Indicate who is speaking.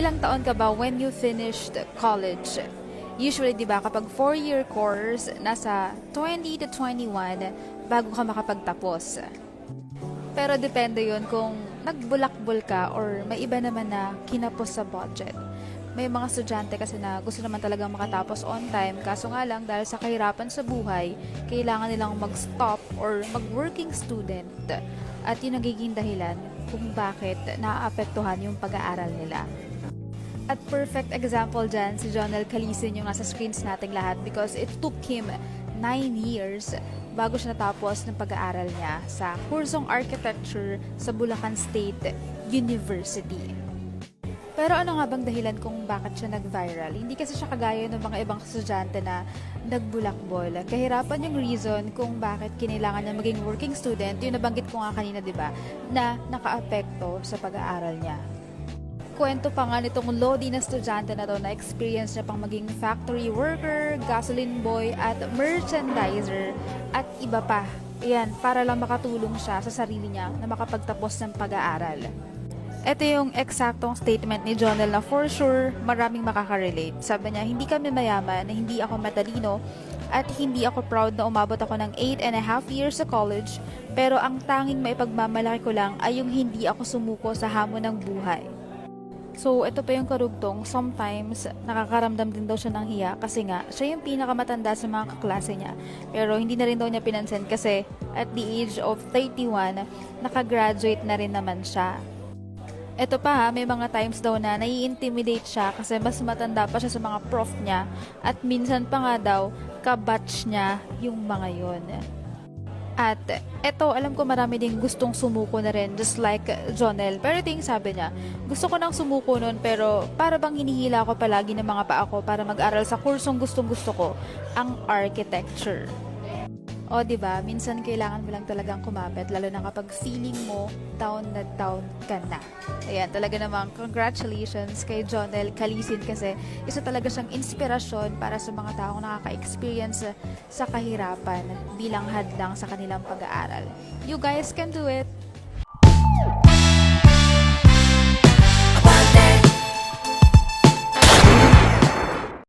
Speaker 1: ilang taon ka ba when you finished college? Usually, di ba, kapag four-year course, nasa 20 to 21 bago ka makapagtapos. Pero depende yon kung nagbulakbol ka or may iba naman na kinapos sa budget. May mga estudyante kasi na gusto naman talagang makatapos on time, kaso nga lang dahil sa kahirapan sa buhay, kailangan nilang mag-stop or mag-working student. At yun nagiging dahilan kung bakit naaapektuhan yung pag-aaral nila. At perfect example dyan, si Jonel Calisin yung nasa screens nating lahat because it took him 9 years bago siya natapos ng pag-aaral niya sa kursong architecture sa Bulacan State University. Pero ano nga bang dahilan kung bakit siya nag-viral? Hindi kasi siya kagaya ng mga ibang estudyante na nagbulakbol. Kahirapan yung reason kung bakit kinailangan niya maging working student, yung nabanggit ko nga kanina, di ba, na nakaapekto sa pag-aaral niya kwento pa nga nitong Lodi na estudyante na to na experience niya pang maging factory worker, gasoline boy, at merchandiser, at iba pa. Ayan, para lang makatulong siya sa sarili niya na makapagtapos ng pag-aaral. Ito yung eksaktong statement ni Jonel na for sure maraming makaka-relate. Sabi niya, hindi kami mayaman, hindi ako matalino, at hindi ako proud na umabot ako ng 8 and a half years sa college, pero ang tanging maipagmamalaki ko lang ay yung hindi ako sumuko sa hamon ng buhay. So, ito pa yung karugtong. Sometimes, nakakaramdam din daw siya ng hiya kasi nga, siya yung pinakamatanda sa mga kaklase niya. Pero hindi na rin daw niya pinansin kasi at the age of 31, nakagraduate na rin naman siya. Ito pa ha, may mga times daw na nai-intimidate siya kasi mas matanda pa siya sa mga prof niya at minsan pa nga daw, kabatch niya yung mga yon. At eto, alam ko marami ding gustong sumuko na rin, just like Jonel. Pero ito sabi niya, gusto ko nang sumuko nun, pero para bang hinihila ko palagi ng mga paa ko para mag-aral sa kursong gustong gusto ko, ang architecture. O, di ba minsan kailangan mo lang talagang kumapit, lalo na kapag feeling mo down na down ka na. Ayan, talaga namang congratulations kay Jonel Calisin kasi isa talaga siyang inspirasyon para sa mga taong nakaka-experience sa kahirapan bilang hadlang sa kanilang pag-aaral. You guys can do it!